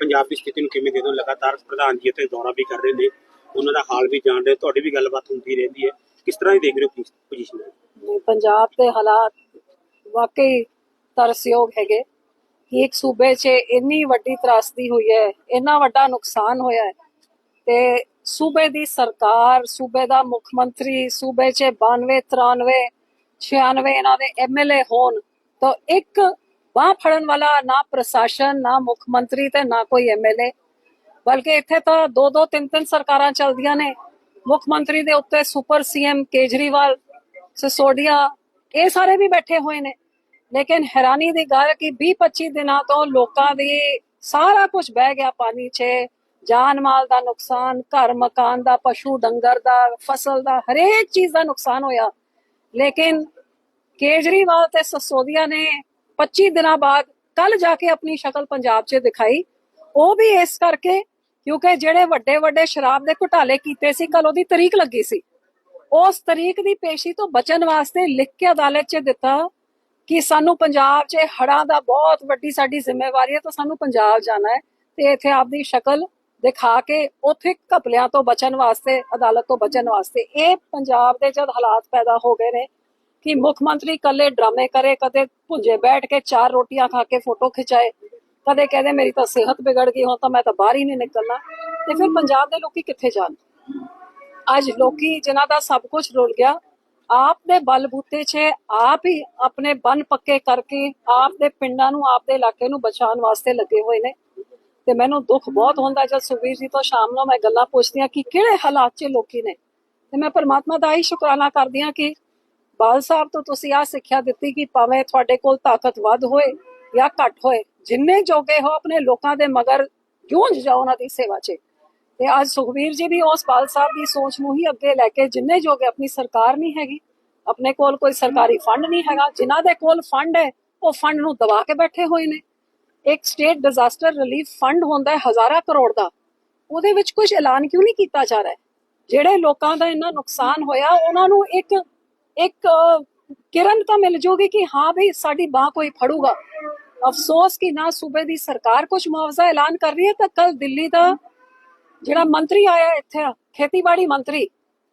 ਪੰਜਾਬ ਦੀ ਸਥਿਤੀ ਨੂੰ ਕਿਵੇਂ ਦੇ ਦੋ ਲਗਾਤਾਰ ਪ੍ਰਧਾਨ ਜੀ ਇੱਥੇ ਦੌਰਾ ਵੀ ਕਰ ਰਹੇ ਨੇ। ਉਹਨਾਂ ਦਾ ਹਾਲ ਵੀ ਜਾਣ ਰਹੇ, ਤੁਹਾਡੀ ਵੀ ਗੱਲਬਾਤ ਹੁੰਦੀ ਰਹਿੰਦੀ ਹੈ। ਕਿਸ ਤਰ੍ਹਾਂ ਦੀ ਦੇਖ ਰਹੇ ਹੋ ਪੋਜੀਸ਼ਨ ਪੰਜਾਬ ਦੇ ਹਾਲਾਤ ਵਾਕਈ ਤਰਸਯੋਗ ਹੈਗੇ। ਕਿ ਇੱਕ ਸੂਬੇ 'ਚ ਇੰਨੀ ਵੱਡੀ ਤਰਾਸਦੀ ਹੋਈ ਹੈ, ਇੰਨਾ ਵੱਡਾ ਨੁਕਸਾਨ ਹੋਇਆ ਹੈ ਤੇ ਸੂਬੇ ਦੀ ਸਰਕਾਰ, ਸੂਬੇ ਦਾ ਮੁੱਖ ਮੰਤਰੀ, ਸੂਬੇ 'ਚ 92 93 96 ਇਹਨਾਂ ਦੇ ਐਮਐਲਏ ਹੋਣ ਤਾਂ ਇੱਕ ਬਾਹ ਫੜਨ ਵਾਲਾ ਨਾ ਪ੍ਰਸ਼ਾਸਨ, ਨਾ ਮੁੱਖ ਮੰਤਰੀ ਤੇ ਨਾ ਕੋਈ ਐਮਐਲਏ ਬਲਕਿ ਇੱਥੇ ਤਾਂ ਦੋ ਦੋ ਤਿੰਨ ਤਿੰਨ ਸਰਕਾਰਾਂ ਚੱਲਦੀਆਂ ਨੇ। ਮੁੱਖ ਮੰਤਰੀ ਦੇ ਉੱਤੇ ਸੁਪਰ ਸੀਐਮ ਕੇਜਰੀਵਾਲ ਸਿਸੋਡੀਆ ਇਹ ਸਾਰੇ ਵੀ ਬੈਠੇ ਹੋਏ ਨੇ। ਲੇਕਿਨ ਹੈਰਾਨੀ ਦੀ ਗੱਲ ਕਿ 20 25 ਦਿਨਾਂ ਤੋਂ ਲੋਕਾਂ ਦੀ ਸਾਰਾ ਕੁਝ ਬਹਿ ਗਿਆ ਪਾਣੀ 'ਚ। ਜਾਨ ਮਾਲ ਦਾ ਨੁਕਸਾਨ, ਘਰ ਮਕਾਨ ਦਾ, ਪਸ਼ੂ ਡੰਗਰ ਦਾ, ਫਸਲ ਦਾ, ਹਰੇਕ ਚੀਜ਼ ਦਾ ਨੁਕਸਾਨ ਹੋਇਆ। ਲੇਕਿਨ ਕੇਜਰੀਵਾਲ ਤੇ ਸਸੋਦੀਆ ਨੇ 25 ਦਿਨਾਂ ਬਾਅਦ ਕੱਲ ਜਾ ਕੇ ਆਪਣੀ ਸ਼ਕਲ ਪੰਜਾਬ 'ਚ ਦਿਖਾਈ। ਉਹ ਵੀ ਇਸ ਕਰਕੇ ਕਿਉਂਕਿ ਜਿਹੜੇ ਵੱਡੇ ਵੱਡੇ ਸ਼ਰਾਬ ਦੇ ਘੁਟਾਲੇ ਕੀਤੇ ਸੀ ਕੱਲ ਉਹਦੀ ਤਰੀਕ ਲੱਗੀ ਸੀ। ਉਸ ਤਰੀਕ ਦੀ ਪੇਸ਼ੀ ਤੋਂ ਬਚਣ ਵਾਸਤੇ ਲਿਖ ਕੇ ਅਦਾਲਤ 'ਚ ਦਿੱਤਾ ਕਿ ਸਾਨੂੰ ਪੰਜਾਬ 'ਚ ਹੜਾਂ ਦਾ ਬਹੁਤ ਵੱਡੀ ਸਾਡੀ ਜ਼ਿੰਮੇਵਾਰੀ ਹੈ, ਤਾਂ ਸਾਨੂੰ ਪੰਜਾਬ ਜਾਣਾ ਹੈ ਤੇ ਇੱਥੇ ਆਪਦੀ ਸ਼ਕਲ ਦਿਖਾ ਕੇ ਉੱਥੇ ਘਪਲਿਆਂ ਤੋਂ ਬਚਣ ਵਾਸਤੇ, ਅਦਾਲਤ ਤੋਂ ਬਚਣ ਵਾਸਤੇ। ਇਹ ਪੰਜਾਬ ਦੇ ਜਦ ਹਾਲਾਤ ਪੈਦਾ ਹੋ ਗਏ ਨੇ ਕਿ ਮੁੱਖ ਮੰਤਰੀ ਕੱਲੇ ਡਰਾਮੇ ਕਰੇ, ਕਦੇ ਭੁੰਜੇ ਬੈਠ ਕੇ ਚਾਰ ਰੋਟੀਆਂ ਖਾ ਕੇ ਫੋਟੋ ਖਿਚਾਏ, ਕਦੇ ਕਹਦੇ ਮੇਰੀ ਤਾਂ ਸਿਹਤ ਵਿਗੜ ਗਈ, ਹੁਣ ਤਾਂ ਮੈਂ ਤਾਂ ਬਾਹਰ ਹੀ ਨਹੀਂ ਨਿਕਲਣਾ। ਤੇ ਫਿਰ ਪੰਜਾਬ ਦੇ ਲੋਕੀ ਕਿੱਥੇ ਜਾਣ? ਅੱਜ ਲੋਕੀ ਜਿਨ੍ਹਾਂ ਦਾ ਸਭ ਕੁਝ ਰੁਲ ਗਿਆ, ਆਪ ਦੇ ਬਲਬੂਤੇ 'ਚ ਆਪ ਹੀ ਆਪਣੇ ਬੰਨ ਪੱਕੇ ਕਰਕੇ ਆਪ ਦੇ ਪਿੰਡਾਂ ਨੂੰ, ਆਪ ਦੇ ਇਲਾਕੇ ਨੂੰ ਬਚਾਉਣ ਵਾਸਤੇ ਲੱਗੇ ਹੋਏ ਨੇ। ਤੇ ਮੈਨੂੰ ਦੁੱਖ ਬਹੁਤ ਹੁੰਦਾ ਜਦ ਸੁਖਬੀਰ ਜੀ ਤੋਂ ਸ਼ਾਮ ਨੂੰ ਮੈਂ ਗੱਲਾਂ ਪੁੱਛਦੀ ਹਾਂ ਕਿ ਕਿਹੜੇ ਹਾਲਾਤ 'ਚ ਲੋਕੀ ਨੇ। ਤੇ ਮੈਂ ਪਰਮਾਤਮਾ ਦਾ ਹੀ ਸ਼ੁਕਰਾਨਾ ਕਰਦੀ ਹਾਂ ਕਿ ਬਾਲ ਸਾਹਿਬ ਤੋਂ ਤੁਸੀਂ ਆ ਸਿੱਖਿਆ ਦਿੱਤੀ ਕਿ ਭਾਵੇਂ ਤੁਹਾਡੇ ਕੋਲ ਤਾਕਤ ਵੱਧ ਹੋਏ ਜਾਂ ਘੱਟ ਹੋਏ, ਜਿੰਨੇ ਜੋਗੇ ਹੋ ਆਪਣੇ ਲੋਕਾਂ ਦੇ ਮਗਰ, ਜੂਝ ਜਾਓ ਉਹਨਾਂ ਦੀ ਸੇਵਾ 'ਚ। ਤੇ ਅੱਜ ਸੁਖਬੀਰ ਜੀ ਵੀ ਉਸ ਬਾਲ ਸਾਹਿਬ ਦੀ ਸੋਚ ਨੂੰ ਹੀ ਅੱਗੇ ਲੈ ਕੇ ਜਿੰਨੇ ਜੋਗੇ ਆਪਣੀ ਸਰਕਾਰ ਨਹੀਂ ਹੈਗੀ, ਆਪਣੇ ਕੋਲ ਕੋਈ ਸਰਕਾਰੀ ਫੰਡ ਨਹੀਂ ਹੈਗਾ, ਜਿਨ੍ਹਾਂ ਦੇ ਕੋਲ ਫੰਡ ਹੈ, ਉਹ ਫੰਡ ਨੂੰ ਦਬਾ ਕੇ ਬੈਠੇ ਹੋਏ ਨੇ। ਇੱਕ ਸਟੇਟ ਡਿਜ਼ਾਸਟਰ ਰਿਲੀਫ ਫੰਡ ਹੁੰਦਾ ਹੈ ਹਜ਼ਾਰਾਂ ਕਰੋੜ ਦਾ। ਉਹਦੇ ਵਿੱਚ ਕੁਝ ਐਲਾਨ ਕਿਉਂ ਨਹੀਂ ਕੀਤਾ ਜਾ ਰਿਹਾ ਜਿਹੜੇ ਲੋਕਾਂ ਦਾ ਇੰਨਾ ਨੁਕਸਾਨ ਹੋਇਆ, ਉਹਨਾਂ ਨੂੰ ਇੱਕ ਇੱਕ, ਕਿਰਨ ਤਾਂ ਮਿਲ ਜੂਗੀ ਕਿ ਹਾਂ ਵੀ ਸਾਡੀ ਬਾਹ ਕੋਈ ਫੜੂਗਾ। ਅਫਸੋਸ ਕਿ ਨਾ ਸੂਬੇ ਦੀ ਸਰਕਾਰ ਕੁਝ ਮੁਆਵਜ਼ਾ ਐਲਾਨ ਕਰ ਰਹੀ ਹੈ, ਤਾਂ ਕੱਲ ਦਿੱਲੀ ਦਾ ਜਿਹੜਾ ਮੰਤਰੀ ਆਇਆ ਇੱਥੇ, ਖੇਤੀਬਾੜੀ ਮੰਤਰੀ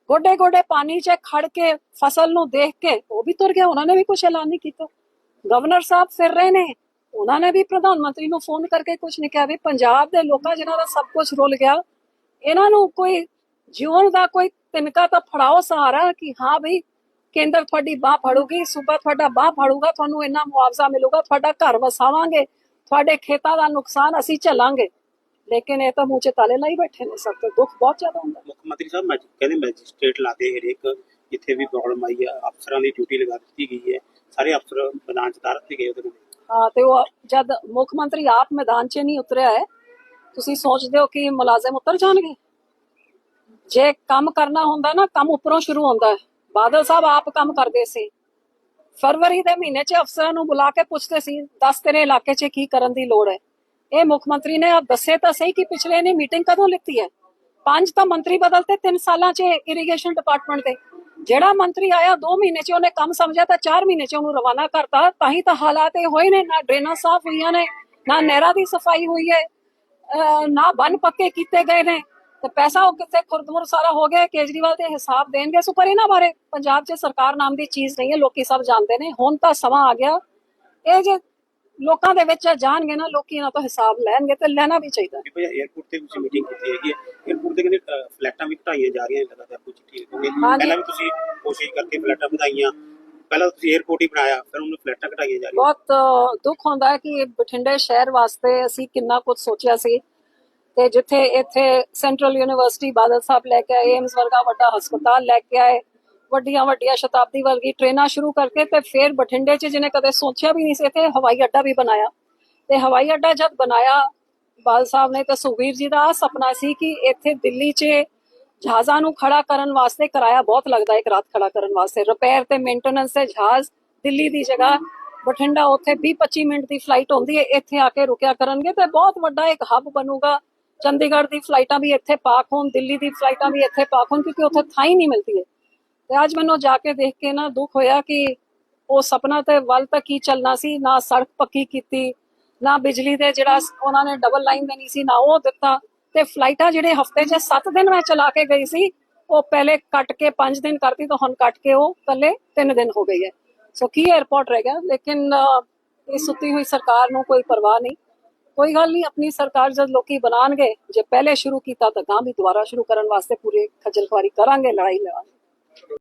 ਗੋਡੇ ਗੋਡੇ ਪਾਣੀ 'ਚ ਖੜ ਕੇ ਫਸਲ ਨੂੰ ਦੇਖ ਕੇ ਉਹ ਵੀ ਤੁਰ ਗਿਆ, ਉਹਨਾਂ ਨੇ ਵੀ ਕੁਝ ਐਲਾਨ ਨਹੀਂ ਕੀਤਾ। ਗਵਰਨਰ ਸਾਹਿਬ ਫਿਰ ਰਹੇ ਨੇ, ਉਹਨਾਂ ਨੇ ਵੀ ਪ੍ਰਧਾਨ ਮੰਤਰੀ ਨੂੰ ਫੋਨ ਕਰਕੇ ਕੁਝ ਨਹੀਂ ਕਿਹਾ ਵੀ ਪੰਜਾਬ ਦੇ ਲੋਕਾਂ ਜਿਨ੍ਹਾਂ ਦਾ ਸਭ ਕੁਝ ਰੁਲ ਗਿਆ, ਇਹਨਾਂ ਨੂੰ ਕੋਈ ਜਿਉਣ ਦਾ ਕੋਈ ਤਿਨਕਾ ਤਾਂ ਫੜਾਓ ਸਹਾਰਾ ਕਿ ਹਾਂ ਬਈ ਕੇਂਦਰ ਤੁਹਾਡੀ ਬਾਹ ਫੜੂਗੀ ਸੂਬਾ ਤੁਹਾਡਾ ਬਾਹ ਫੜੂਗਾ ਤੁਹਾਨੂੰ ਇੰਨਾ ਮੁਆਵਜ਼ਾ ਮਿਲੂਗਾ ਤੁਹਾਡਾ ਘਰ ਵਸਾਵਾਂਗੇ ਤੁਹਾਡੇ ਖੇਤਾਂ ਦਾ ਨੁਕਸਾਨ ਅਸੀਂ ਝੱਲਾਂਗੇ। ਲੇਕਿਨ ਇਹ ਤਾਂ ਮੂੰਹ 'ਚ ਤਾਲੇ ਲਾਈ ਬੈਠੇ ਨੇ ਸਭ ਤੋਂ ਦੁੱਖ ਬਹੁਤ ਜ਼ਿਆਦਾ ਹੁੰਦਾ। ਮੁੱਖ ਮੰਤਰੀ ਸਾਹਿਬ ਮੈਜ- ਕਹਿੰਦੇ ਮੈਜਿਸਟ੍ਰੇਟ ਲਾਦੇ ਹਰੇਕ ਜਿੱਥੇ ਵੀ ਪ੍ਰੋਬਲਮ ਆਈ ਹੈ ਅਫਸਰਾਂ ਦੀ ਡਿਊਟੀ ਲਗਾ ਦਿੱਤੀ ਗਈ ਹੈ। ਸਾਰੇ ਅਫਸਰ ਮੈਦਾਨ 'ਚ ਦਿੱਤੇ ਗਏ ਉਹਦੇ ਕੋਲ ਹਾਂ ਤੇ ਉਹ ਜਦ ਮੁੱਖ ਮੰਤਰੀ ਆਪ ਮੈਦਾਨ 'ਚ ਨਹੀਂ ਉਤਰਿਆ ਹੈ ਤੁਸੀਂ ਸੋਚਦੇ ਹੋ ਕਿ ਮੁਲਾਜ਼ਮ ਉਤਰ ਜਾਣਗੇ? ਜੇ ਕੰਮ ਕਰਨਾ ਹੁੰਦਾ ਨਾ ਕੰਮ ਉੱਪਰੋਂ ਸ਼ੁਰੂ ਹੁੰਦਾ ਹੈ। ਬਾਦਲ ਸਾਹਿਬ ਆਪ ਕੰਮ ਕਰਦੇ ਸੀ। ਫਰਵਰੀ ਦੇ ਮਹੀਨੇ 'ਚ ਅਫਸਰਾਂ ਨੂੰ ਬੁਲਾ ਕੇ ਪੁੱਛਦੇ ਸੀ, ਦੱਸ ਤੇਰੇ ਇਲਾਕੇ 'ਚ ਕੀ ਕਰਨ ਦੀ ਲੋੜ ਹੈ? ਇਹ ਮੁੱਖ ਮੰਤਰੀ ਨੇ ਆਪ ਦੱਸੇ ਤਾਂ ਸਹੀ ਕਿ ਪਿਛਲੇ ਨੇ ਮੀਟਿੰਗ ਕਦੋਂ ਲਿੱਤੀ ਹੈ? ਪੰਜ ਤਾਂ ਮੰਤਰੀ ਬਦਲਤੇ 3 ਸਾਲਾਂ 'ਚ ਇਰੀਗੇਸ਼ਨ ਡਿਪਾਰਟਮੈਂਟ ਦੇ। ਜਿਹੜਾ ਮੰਤਰੀ ਆਇਆ 2 ਮਹੀਨੇ 'ਚ ਉਹਨੇ ਕੰਮ ਸਮਝਿਆ ਤਾਂ 4 ਮਹੀਨੇ 'ਚ ਉਹਨੂੰ ਰਵਾਨਾ ਕਰਤਾ। ਤਾਂ ਹੀ ਤਾਂ ਹਾਲਾਤ ਇਹ ਹੋਏ ਨੇ, ਨਾ ਡਰੇਨਾਂ ਸਾਫ਼ ਹੋਈਆਂ ਨੇ, ਨਾ ਨਹਿਰਾਂ ਦੀ ਸਫ਼ਾਈ ਹੋਈ ਹੈ। ਨਾ ਬੰਨ ਪੱਕੇ ਕੀਤੇ ਗਏ ਨੇ। ਤੇ ਪੈਸਾ ਉਹ ਕਿਤੇ ਖੁਰਦਮੁਰ ਸਾਰਾ ਹੋ ਗਿਆ ਕੇਜਰੀਵਾਲ ਤੇ ਹਿਸਾਬ ਦੇਣਗੇ ਸੋ ਇਹਨਾਂ ਬਾਰੇ। ਪੰਜਾਬ 'ਚ ਸਰਕਾਰ ਨਾਮ ਦੀ ਚੀਜ਼ ਨਹੀਂ ਹੈ ਲੋਕੀ ਸਭ ਜਾਣਦੇ ਨੇ। ਹੁਣ ਤਾਂ ਸਮਾਂ ਆ ਗਿਆ। ਇਹ ਜੇ ਲੋਕਾਂ ਦੇ ਵਿੱਚ ਜਾਣਗੇ ਨਾ ਲੋਕੀ ਇਹਨਾਂ ਤੋਂ ਹਿਸਾਬ ਲੈਣਗੇ ਤੇ ਲੈਣਾ ਵੀ ਚਾਹੀਦਾ। ਹੈ ਭਈਆ 에어ਪੋਰਟ ਤੇ ਤੁਸੀਂ ਮੀਟਿੰਗ ਕੀਤੀ ਹੈਗੀ 에어ਪੋਰਟ ਤੇ ਕਹਿੰਦੇ ਫਲੈਟਾਂ ਵੀ ਘਟਾਈਆਂ ਜਾ ਰਹੀਆਂ ਲਗਾਤਾਰ ਕੁਝ ਠੀਕ ਹੋ ਗਏ ਪਹਿਲਾਂ ਵੀ ਤੁਸੀਂ ਕੋਸ਼ਿਸ਼ ਕਰਕੇ ਦੁੱਖ ਹੁੰਦਾ ਬਠਿੰਡੇ ਸ਼ਹਿਰ ਵਾਸਤੇ ਅਸੀਂ ਕਿੰਨਾ ਕੁਝ ਸੋਚਿਆ ਸੀ। ਤੇ ਜਿੱਥੇ ਇੱਥੇ ਸੈਂਟਰਲ ਯੂਨੀਵਰਸਿਟੀ ਬਾਦਲ ਸਾਹਿਬ ਲੈ ਕੇ ਆਏ ਏਮਸ ਵਰਗਾ ਵੱਡਾ ਹਸਪਤਾਲ ਲੈ ਕੇ ਆਏ, ਵੱਡੀਆਂ ਵੱਡੀਆਂ ਸ਼ਤਾਬਦੀ ਵਰਗੀ ਟ੍ਰੇਨਾਂ ਸ਼ੁਰੂ ਕਰਕੇ ਤੇ ਫਿਰ ਬਠਿੰਡੇ 'ਚ ਜਿਹਨੇ ਕਦੇ ਸੋਚਿਆ ਵੀ ਨਹੀਂ ਸੀ, ਇੱਥੇ ਹਵਾਈ ਅੱਡਾ ਵੀ ਬਣਾਇਆ। ਤੇ ਹਵਾਈ ਅੱਡਾ ਜਦ ਬਣਾਇਆ ਬਾਲ ਸਾਹਿਬ ਨੇ ਤੇ ਸੁਖਬੀਰ ਜੀ ਦਾ ਆਹ ਸੁਪਨਾ ਸੀ ਕਿ ਇੱਥੇ ਦਿੱਲੀ 'ਚ ਜਹਾਜ਼ਾਂ ਨੂੰ ਖੜਾ ਕਰਨ ਵਾਸਤੇ ਕਿਰਾਇਆ ਬਹੁਤ ਲੱਗਦਾ ਹੈ ਇੱਕ ਰਾਤ ਖੜਾ ਕਰਨ ਵਾਸਤੇ। ਰਿਪੇਅਰ ਤੇ ਮੇਨਟੇਨੈਂਸ ਤੇ ਜਹਾਜ਼ ਦਿੱਲੀ ਦੀ ਜਗ੍ਹਾ, ਬਠਿੰਡਾ ਉੱਥੇ 20-25 ਮਿੰਟ ਦੀ ਫਲਾਈਟ ਹੁੰਦੀ ਹੈ, ਇੱਥੇ ਆ ਕੇ ਰੁਕਿਆ ਕਰਨਗੇ ਤੇ ਬਹੁਤ ਵੱਡਾ ਇੱਕ ਹੱਬ ਬਣੂਗਾ। ਚੰਡੀਗੜ੍ਹ ਦੀ ਫਲਾਈਟਾਂ ਵੀ ਇੱਥੇ ਪਾਕ ਹੋਣ ਦਿੱਲੀ ਦੀ ਫਲਾਈਟਾਂ ਵੀ ਇੱਥੇ ਪਾਕ ਹੋਣ ਕਿਉਂਕਿ ਉੱਥੇ ਥਾਂ ਹੀ ਨਹੀਂ ਮਿਲਦੀ ਹੈ। ਤੇ ਅੱਜ ਮੈਨੂੰ ਜਾ ਕੇ ਦੇਖ ਕੇ ਨਾ ਦੁੱਖ ਹੋਇਆ ਕਿ ਉਹ ਸੁਪਨਾ ਤੇ ਵੱਲ ਤੱਕ ਹੀ ਚੱਲਣਾ ਸੀ ਨਾ ਸੜਕ ਪੱਕੀ ਕੀਤੀ ਨਾ ਬਿਜਲੀ ਦੇ ਜਿਹੜਾ ਉਹਨਾਂ ਨੇ ਡਬਲ ਲਾਈਨ ਦੇਣੀ ਸੀ ਨਾ ਉਹ ਦਿੱਤਾ। ਤੇ ਫਲਾਈਟਾਂ ਜਿਹੜੇ ਹਫ਼ਤੇ 'ਚ 7 ਦਿਨ ਮੈਂ ਚਲਾ ਕੇ ਗਈ ਸੀ ਉਹ ਪਹਿਲੇ ਕੱਟ ਕੇ 5 ਦਿਨ ਕਰਤੀ ਤਾਂ ਹੁਣ ਕੱਟ ਕੇ ਉਹ ਕੱਲੇ 3 ਦਿਨ ਹੋ ਗਈ ਹੈ। ਸੋ ਕੀ 에어ਪੋਰਟ ਰਹਿ ਗਿਆ? ਲੇਕਿਨ ਅਹ, ਇਹ ਸੁੱਤੀ ਹੋਈ ਸਰਕਾਰ ਨੂੰ ਕੋਈ ਪਰਵਾਹ ਨਹੀਂ। ਕੋਈ ਗੱਲ ਨਹੀਂ, ਆਪਣੀ ਸਰਕਾਰ ਜਦ ਲੋਕੀ ਬਣਾਣਗੇ ਜੇ ਪਹਿਲੇ ਸ਼ੁਰੂ ਕੀਤਾ ਤਾਂ ਗਾਂ ਵੀ ਦੁਬਾਰਾ ਸ਼ੁਰੂ ਕਰਨ ਵਾਸਤੇ ਪੂਰੇ ਖੱਜਲ ਖੁਆਰੀ ਕਰਾਂਗੇ, ਲੜਾਈ ਲੜਾਂਗੇ।